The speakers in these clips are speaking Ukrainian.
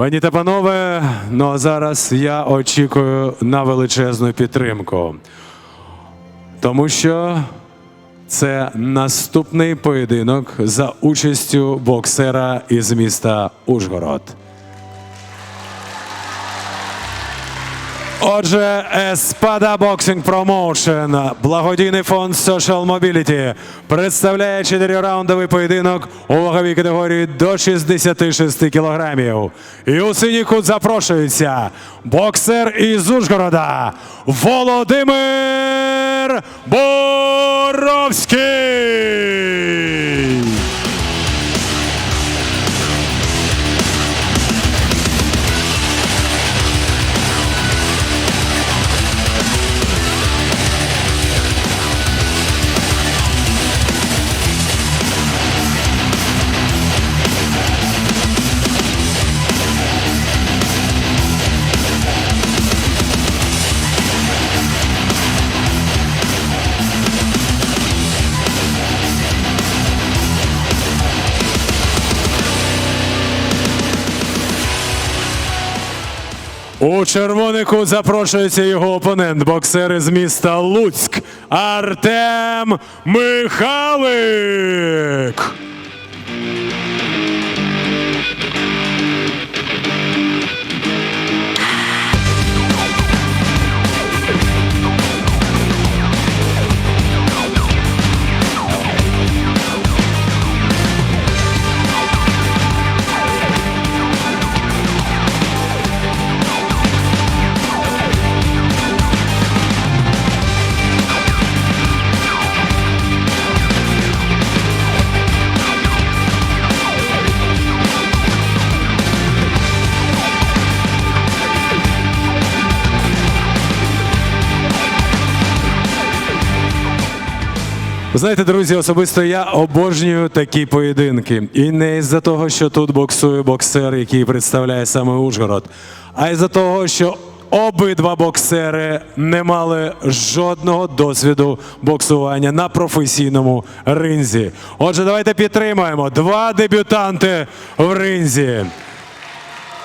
Пані та панове, ну а зараз я очікую на величезну підтримку. Тому що це наступний поєдинок за участю боксера із міста Ужгород. Отже, Espada Boxing Promotion, благодійний фонд Social Mobility представляє чотирираундовий поєдинок у ваговій категорії до 66 кілограмів. І у синій кут запрошується боксер із Ужгорода Володимир Боровський. У червонику запрошується його опонент, боксер із міста Луцьк Артем Михалик. Ви Знаєте, друзі, особисто я обожнюю такі поєдинки. І не із-за того, що тут боксує боксер, який представляє саме Ужгород, а із-за того, що обидва боксери не мали жодного досвіду боксування на професійному ринзі. Отже, давайте підтримаємо два дебютанти в ринзі.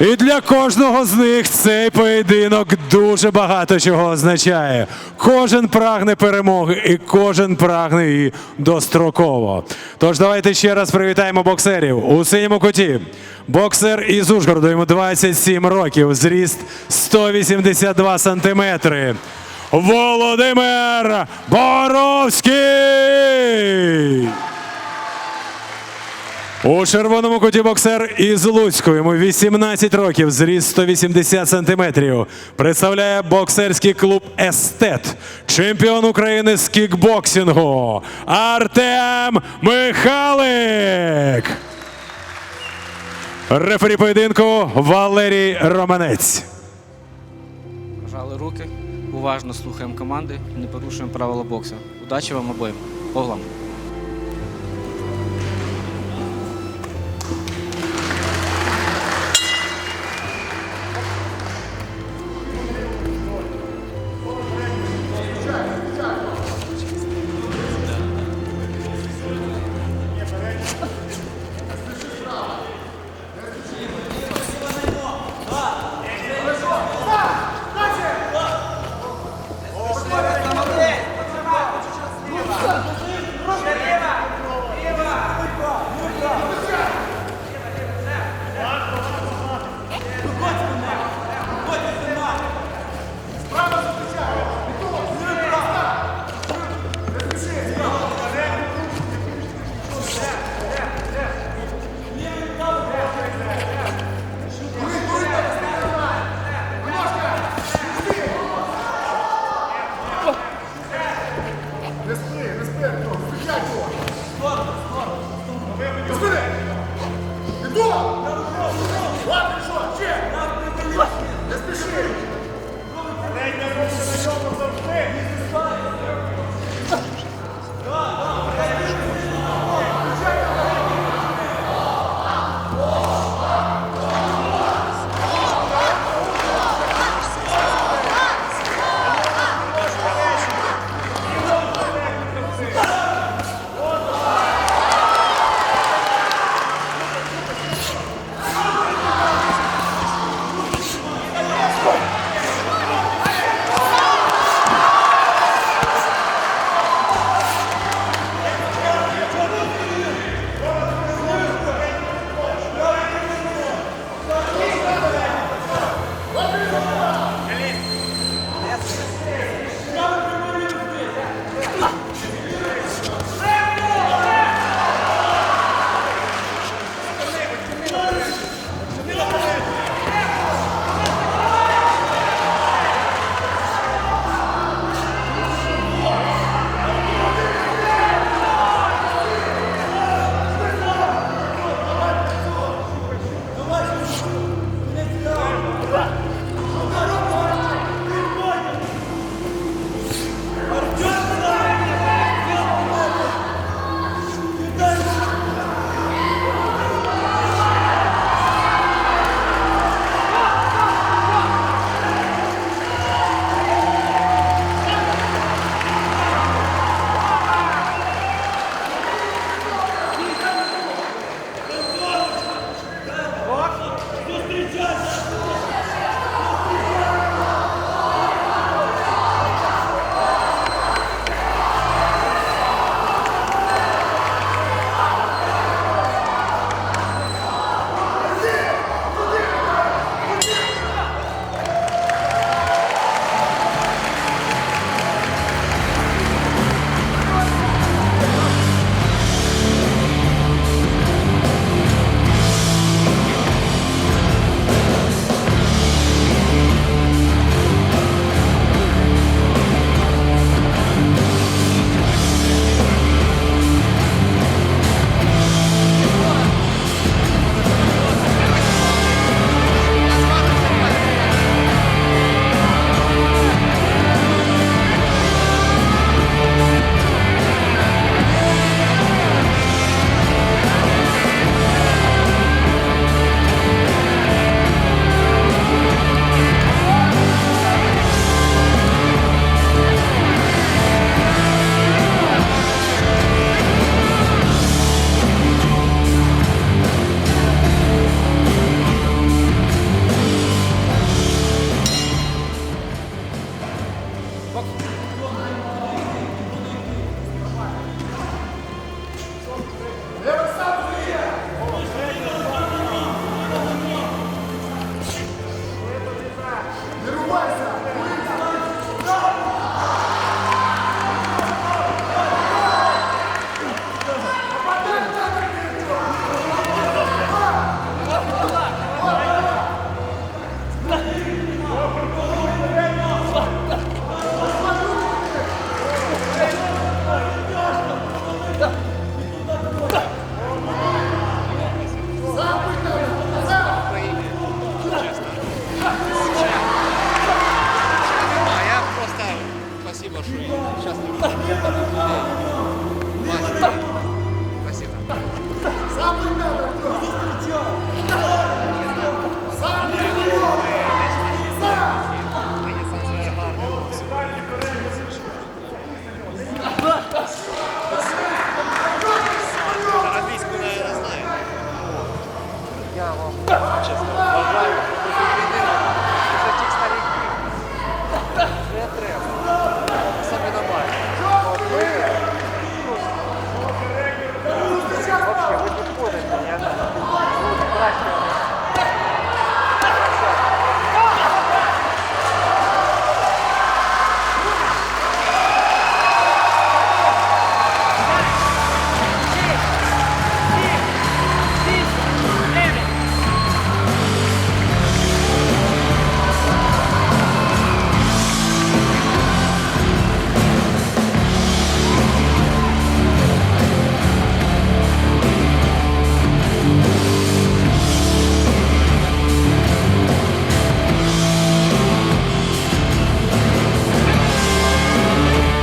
І для кожного з них цей поєдинок дуже багато чого означає. Кожен прагне перемоги і кожен прагне її достроково. Тож давайте ще раз привітаємо боксерів у синьому куті. Боксер із Ужгороду, йому 27 років, зріст 182 сантиметри. Володимир Боровський! У червоному куті боксер із Луцьку. Йому 18 років, зріст 180 сантиметрів. Представляє боксерський клуб Естет. Чемпіон України з кікбоксингу Артем Михалик. Рефері поєдинку Валерій Романець. Пожали руки, уважно слухаємо команди не порушуємо правила боксу. Удачі вам обоїм. Оглам.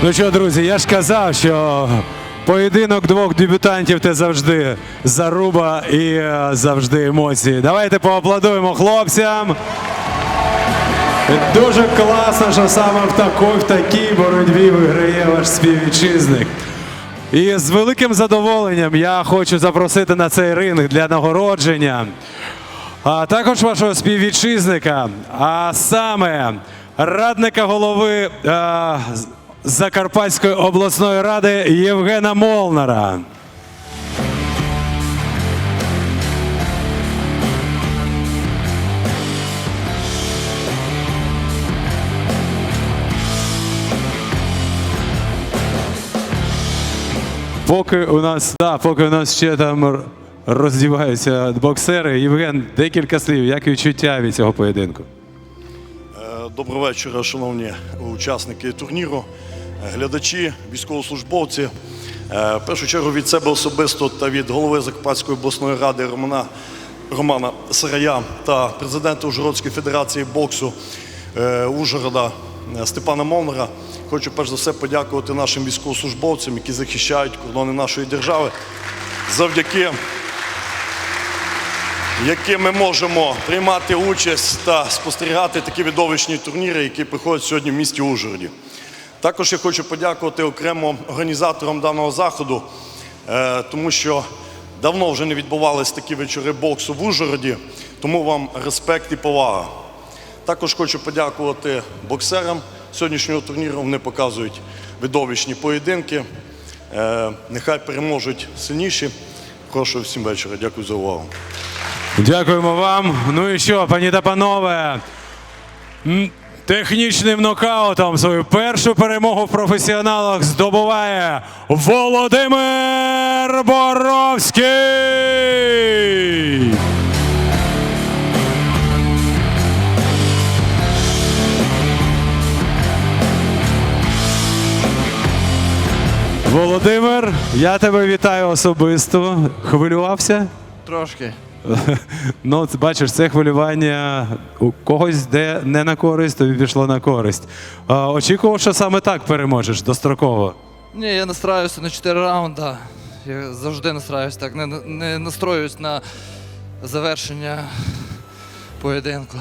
Ну що, друзі, я ж казав, що поєдинок двох дебютантів це завжди заруба і е, завжди емоції. Давайте поаплодуємо хлопцям. Дуже класно, що саме в такій, в такій боротьбі виграє ваш співвітчизник. І з великим задоволенням я хочу запросити на цей ринг для нагородження. А також вашого співвітчизника, а саме радника голови е, з- Закарпатської обласної ради Євгена Молнара. Поки у нас, да, поки у нас ще там роздіваються боксери, Євген, декілька слів, як відчуття від цього поєдинку? Е, Доброго вечора, шановні учасники турніру, глядачі, військовослужбовці. Е, В першу чергу від себе особисто та від голови Закарпатської обласної ради Романа Романа Сарая та президента Ужгородської федерації боксу е, Ужгорода е, Степана Молнера. Хочу перш за все подякувати нашим військовослужбовцям, які захищають кордони нашої держави. Завдяки яким ми можемо приймати участь та спостерігати такі видовищні турніри, які проходять сьогодні в місті Ужгороді. Також я хочу подякувати окремо організаторам даного заходу, е, тому що давно вже не відбувалися такі вечори боксу в Ужгороді, тому вам респект і повага. Також хочу подякувати боксерам сьогоднішнього турніру. Вони показують видовищні поєдинки. Е, Нехай переможуть сильніші. Прошу всім вечора. Дякую за увагу. Дякуємо вам. Ну і що, пані та панове, технічним нокаутом свою першу перемогу в професіоналах здобуває Володимир Боровський. Володимир, я тебе вітаю особисто. Хвилювався? Трошки. Ну, бачиш, це хвилювання у когось, де не на користь, тобі пішло на користь. Очікував, що саме так переможеш достроково. Ні, я настраюся на 4 раунди. Я завжди настраюся так. Не, не настроююсь на завершення поєдинку.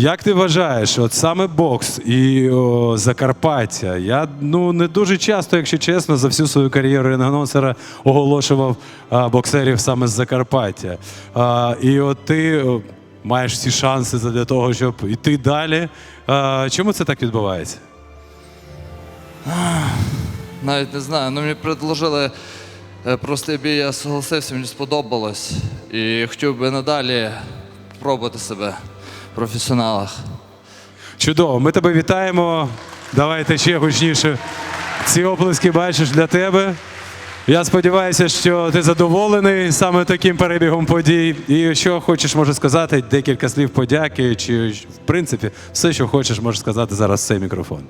Як ти вважаєш, от саме бокс і о, Закарпаття? Я ну не дуже часто, якщо чесно, за всю свою кар'єру рінгоносера оголошував а, боксерів саме з Закарпаття. А, і от ти маєш всі шанси для того, щоб йти далі. А, чому це так відбувається? Навіть не знаю. Ну мені предложили е, простий бій, я согласився, мені сподобалось. І хотів би надалі спробувати себе професіоналах. Чудово, ми тебе вітаємо. Давайте ще гучніше. Ці оплески бачиш для тебе. Я сподіваюся, що ти задоволений саме таким перебігом подій. І що хочеш, може сказати, декілька слів подяки, чи в принципі все, що хочеш, можеш сказати зараз цей мікрофон.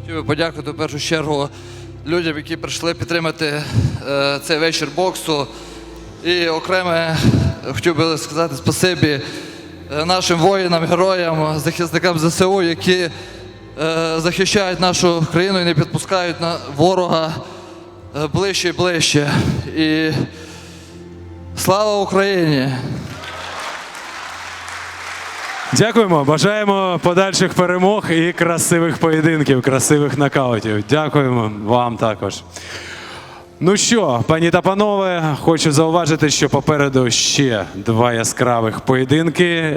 Хотів би подякувати в першу чергу людям, які прийшли підтримати е, цей вечір боксу. І окреме хотів би сказати спасибі нашим воїнам, героям, захисникам ЗСУ, які е, захищають нашу країну і не підпускають на ворога е, ближче і ближче. І слава Україні! Дякуємо, бажаємо подальших перемог і красивих поєдинків, красивих нокаутів. Дякуємо вам також. Ну що, пані та панове, хочу зауважити, що попереду ще два яскравих поєдинки.